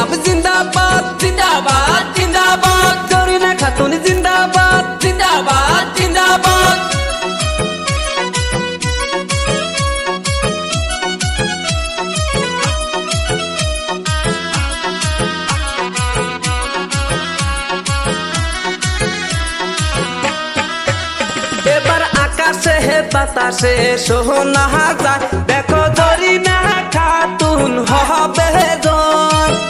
Club জিন্দাবাদ জিন্দাবাদ জিন্দাবাদ। করিনা খাতুন জিন্দাবাদ জিন্দাবাদ জিন্দাবাদ। এবার আকাশে হে বাতাসে সোহনা হাজার দেখো ধরি না খাতুন হবে জন।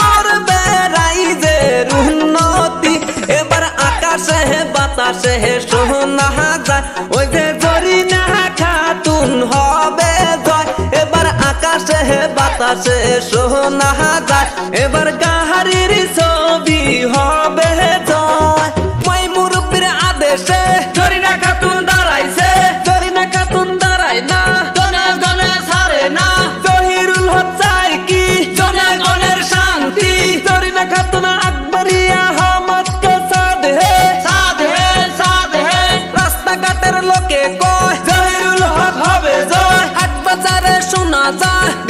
করবে রাইজের উন্নতি। এবার আকাশে বাতাসে শোনা যায়। ওই যে জরিনা খাতুন হবে জয়। এবার আকাশে হে, বাতাসে শোনা যায়। এবার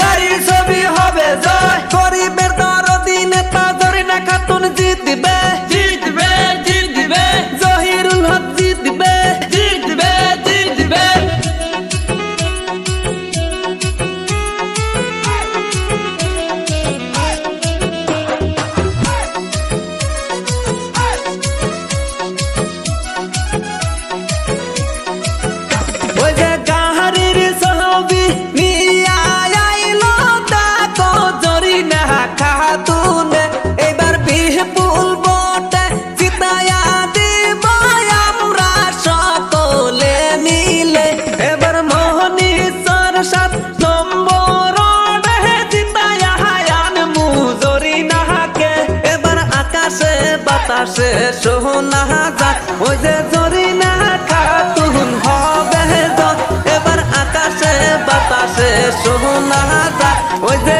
গাড়ির ছবি হবে জয়। বাতাসে সোনা যাক ওই যে জরি না খাতুন হবে এবার আকাশে বাতাসে সোনা যাক ওই যে